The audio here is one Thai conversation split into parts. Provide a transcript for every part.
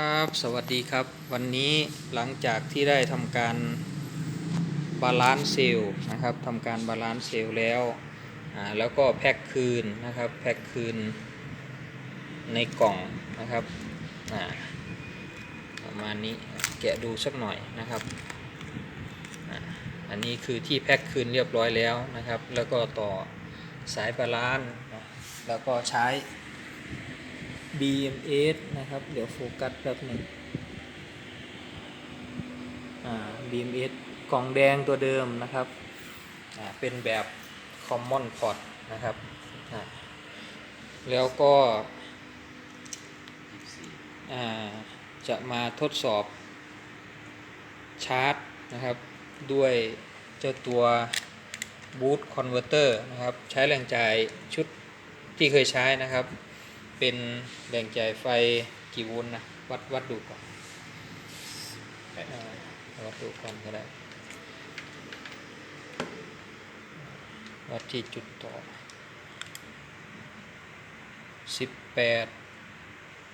ครับสวัสดีครับ วันนี้หลังจากที่ได้ทำการบาลานซ์เซลล์นะครับทำการบาลานซ์เซลล์แล้วอ่าแล้วก็แพ็คคืนนะครับแพ็คคืนในกล่องนะครับอ่าประมาณนี้แกะดูสักหน่อยนะครับอ่าอันนี้คือที่แพ็คคืนเรียบร้อยแล้วนะครับ แล้วก็ต่อสายบาลานซ์นะแล้วก็ใช้ BMS นะครับ เดี๋ยวโฟกัสแป๊บหนึ่งอ่า BMS กล่องแดงตัวเดิมนะครับอ่าเป็นแบบ Common Port นะครับอ่าแล้วก็อ่าจะมาทดสอบชาร์จนะครับ ด้วยเจ้าตัว Boot Converter นะครับ ใช้แรงจ่ายชุดที่เคยใช้นะครับ เป็นแบ่งจ่ายไฟกี่โวลต์นะวัดวัดดูก่อนวัดดูก่อนก็ได้วัดที่จุดต่อสิบแปด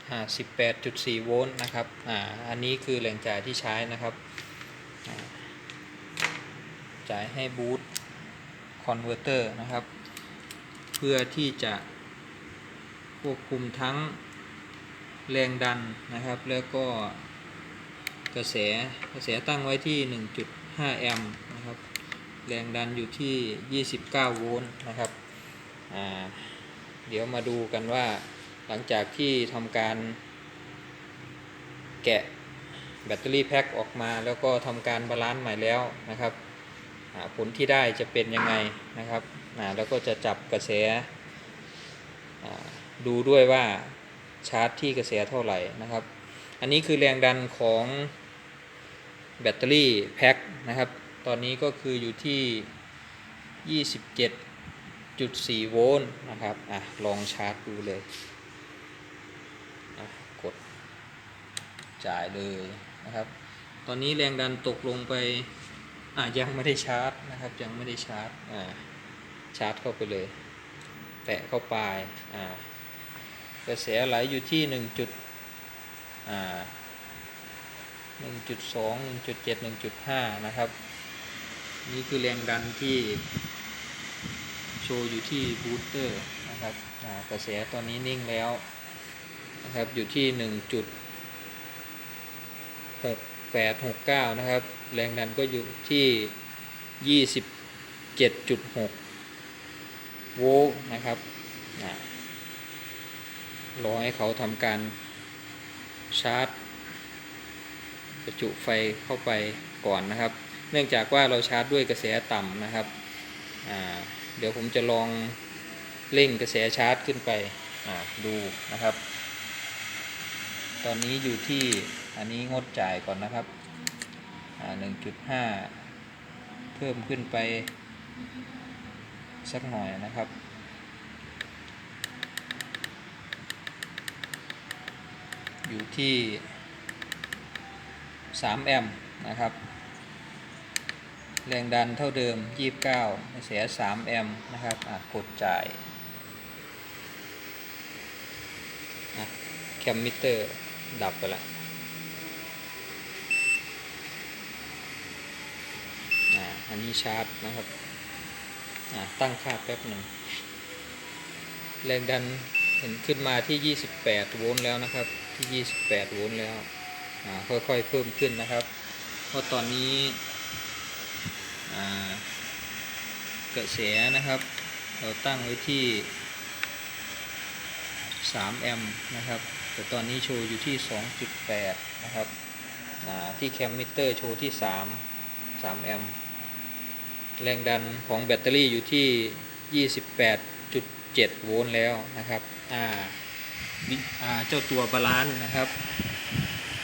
อ่าสิบแปดจุดสี่โวลต์นะครับอ่าอันนี้คือแหล่งจ่ายที่ใช้นะครับ จ่ายให้บูตคอนเวอร์เตอร์นะครับ เพื่อที่จะ ควบคุมทั้งแรงดันนะครับ แล้วก็กระแสกระแสตั้งไว้ที่ 1.5 แอมป์นะครับ แรงดันอยู่ที่ 29 โวลต์นะครับเดี๋ยวมาดูกันว่าหลังจากที่ทำการแกะแบตเตอรี่แพ็คออกมาแล้วก็ทำการบาลานซ์ใหม่แล้วนะครับผลที่ได้จะเป็นยังไงนะครับแล้วก็จะจับกระแส ดูด้วยว่าชาร์จที่กระแสเท่าไหร่นะครับ อันนี้คือแรงดันของแบตเตอรี่แพ็คนะครับ ตอนนี้ก็คืออยู่ที่ 27.4 โวลต์นะครับ อะ ลองชาร์จดูเลยกดจ่ายเลยนะครับ ตอนนี้แรงดันตกลงไป อะ ยังไม่ได้ชาร์จนะครับ ยังไม่ได้ชาร์จ อ่า ชาร์จเข้าไปเลย แตะเข้าไป อ่า กระแสไหลอยู่ที่หนึ่งจุดอ่าหนึ่งจุดสองหนึ่งจุดเจ็ดหนึ่งจุดห้านะครับ นี่คือแรงดันที่โชว์อยู่ที่บูสเตอร์นะครับกระแสตอนนี้นิ่งแล้วนะครับอยู่ที่หนึ่งจุดหกแปดหกเก้านะครับ แรงดันก็อยู่ที่ยี่สิบเจ็ดจุดหกโวลต์นะครับอ่า รอให้เขาทำการชาร์จประจุไฟเข้าไปก่อนนะครับ เนื่องจากว่าเราชาร์จด้วยกระแสต่ำนะครับ เดี๋ยวผมจะลองเร่งกระแสชาร์จขึ้นไปดูนะครับ ตอนนี้อยู่ที่อันนี้งดจ่ายก่อนนะครับอ่า1.5 เพิ่มขึ้นไปสักหน่อยนะครับ อยู่ที่ 3 แอมป์นะครับ แรงดันเท่าเดิม 29กระแส3แอมป์นะครับกดจ่ายแคมมิเตอร์ดับไปแล้วอันนี้ชาร์จนะครับ ตั้งค่าแป๊บหนึ่ง แรงดันเห็นขึ้นมาที่ 28 โวลต์แล้วนะครับ ที่ 28 โวลต์แล้วอ่าค่อยๆเพิ่มขึ้นนะครับ เพราะตอนนี้อ่ากระแสนะครับ เราตั้งไว้ที่ 3 แอมป์นะครับ แต่ตอนนี้โชว์อยู่ที่ 2.8 นะครับอ่าที่แคมมิเตอร์โชว์ที่ 3 3 แอมป์แรงดันของแบตเตอรี่อยู่ที่ 28.7 โวลต์แล้วนะครับ อ่า เจ้าตัวบาลานซ์นะครับ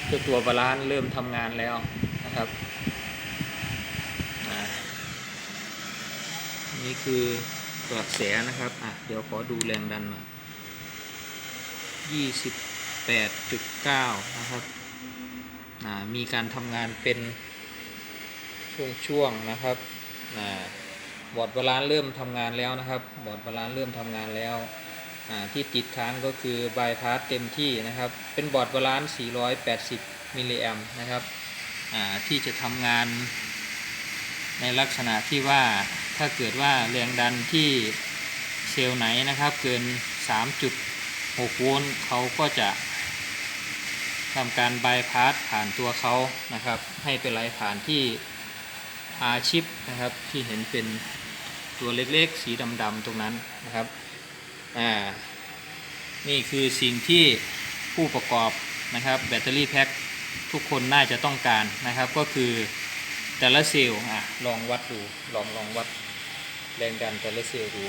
เจ้าตัวบาลานซ์เริ่มทำงานแล้วนะครับนี่คือกระแสนะครับอะเดี๋ยวขอดูแรงดันหน่อย28.9นะครับอ่ามีการทำงานเป็นช่วงๆนะครับอ่าบอร์ดบาลานซ์เริ่มทำงานแล้วนะครับ บอร์ดบาลานซ์เริ่มทำงานแล้ว ที่ติดค้างก็คือบายพาสเต็มที่นะครับ เป็นบอร์ดบาลานซ์480มิลลิแอมนะครับที่จะทำงานในลักษณะที่ว่าถ้าเกิดว่าแรงดันที่เซลล์ไหนนะครับ เกิน 3.6 โวลต์เขาก็จะทำการบายพาสผ่านตัวเขานะครับ ให้ไปไหลผ่านที่อาชิปนะครับที่เห็นเป็นตัวเล็กๆ สีดำๆตรงนั้นนะครับ อ่านี่คือสิ่งที่ผู้ประกอบนะครับแบตเตอรี่แพ็คทุกคนน่าจะต้องการนะครับก็คือแต่ละเซลล์อะลองวัดดูลองลองวัดแรงดันแต่ละเซลล์ดู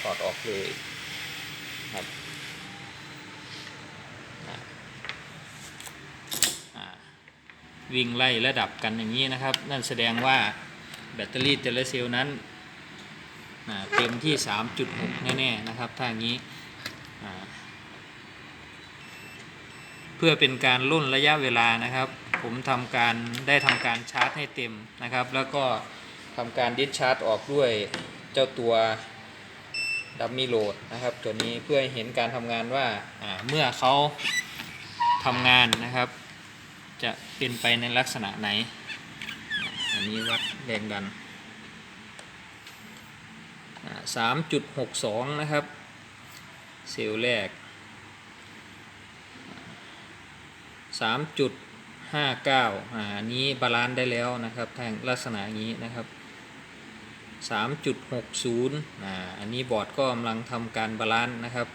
ถอดออกเลยครับวิ่งไล่ระดับกันอย่างนี้นะครับ นั่นแสดงว่าแบตเตอรี่แต่ละเซลล์นั้น เต็มที่ 3.6 แน่ๆนะครับถ้าอย่างนี้ เพื่อเป็นการล่นระยะเวลานะครับ ผมทำการได้ทำการชาร์จให้เต็มนะครับ แล้วก็ทำการดิสชาร์จออกด้วยเจ้าตัวดัมมี่โหลดนะครับ ตัวนี้เพื่อให้เห็นการทำงานว่าอ่าเมื่อเขาทำงานนะครับ จะเป็นไปในลักษณะไหน อันนี้วัดแรงดัน สามจุดหกสองนะครับ เซลล์แรกสามจุดห้าเก้าอ่าอันนี้บาลานซ์ได้แล้วนะครับทางลักษณะอย่างนี้นะครับสามจุดหกศูนย์อ่าอันนี้บอร์ดก็กำลังทำการบาลานซ์นะครับ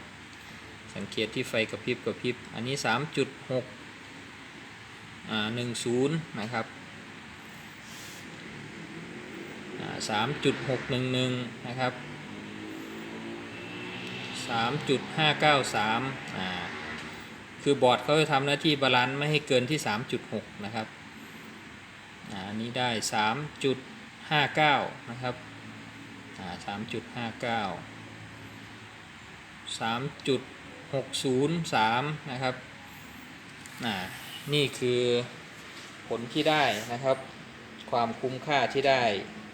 สังเกตที่ไฟกระพริบกระพริบ อันนี้สามจุดหกอ่าหนึ่งศูนย์นะครับ สามจุดหกหนึ่งหนึ่งนะครับ3.593อ่าคือบอร์ดเขาจะทำหน้าที่บาลานซ์ไม่ให้เกินที่3.6นะครับอ่านี้ได้3.59นะครับอ่า3.59 3.603นะครับอ่านี่คือผลที่ได้นะครับ ความคุ้มค่าที่ได้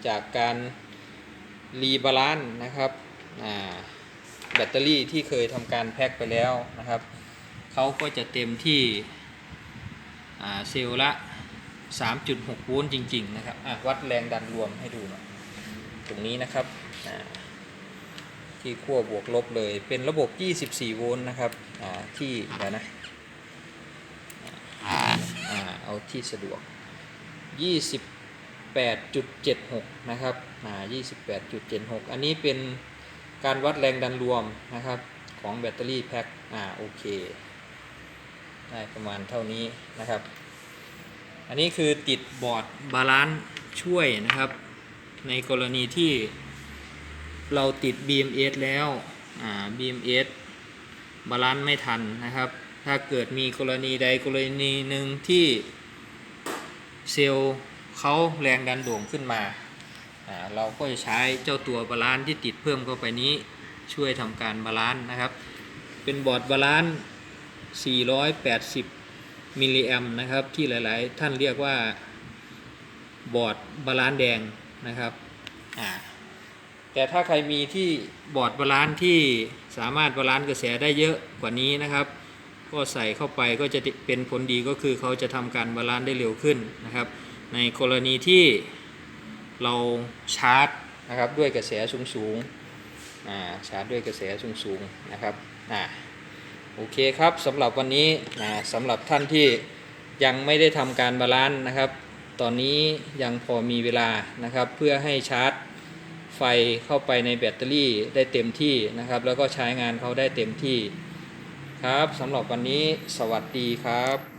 จากการรีบาลานซ์นะครับแบตเตอรี่ที่เคยทำการแพ็คไปแล้วนะครับเขาก็จะเต็มที่เซลล์ละ 3.6 โวลต์จริง ๆ นะครับวัดแรงดันรวมให้ดูหน่อยตรงนี้นะครับที่ขั้วบวกลบเลยเป็นระบบ 24 โวลต์นะครับที่เดี๋ยวนะเอาที่สะดวก 20 28.76 นะครับอ่า28.76 อันนี้เป็นการวัดแรงดันรวมนะครับของแบตเตอรี่แพ็คอ่าโอเค ได้ประมาณเท่านี้นะครับ อันนี้คือติดบอร์ดบาลานซ์ช่วยนะครับ ในกรณีที่เราติด BMS แล้วอ่า BMS บาลานซ์ไม่ทันนะครับ ถ้าเกิดมีกรณีใดกรณีหนึ่งที่เซลล์ เขาแรงดันโด่งขึ้นมา เราก็จะใช้เจ้าตัวบาลานซ์ที่ติดเพิ่มเข้าไปนี้ช่วยทำการบาลานซ์นะครับ เป็นบอร์ดบาลานซ์ 480 มิลลิแอมนะครับ ที่หลาย ๆ ท่านเรียกว่าบอร์ดบาลานซ์แดงนะครับ แต่ถ้าใครมีที่บอร์ดบาลานซ์ที่สามารถบาลานซ์กระแสได้เยอะกว่านี้นะครับ ก็ใส่เข้าไปก็จะเป็นผลดีก็คือเขาจะทำการบาลานซ์ได้เร็วขึ้นนะครับ ในกรณีที่เราชาร์จนะครับด้วยกระแสสูงสูงชาร์จด้วยกระแสสูงสูงนะครับอ่าโอเคครับสำหรับวันนี้สำหรับท่านที่ยังไม่ได้ทำการบาลานซ์นะครับ ตอนนี้ยังพอมีเวลานะครับ เพื่อให้ชาร์จไฟเข้าไปในแบตเตอรี่ได้เต็มที่นะครับ แล้วก็ใช้งานเขาได้เต็มที่ครับสำหรับวันนี้สวัสดีครับ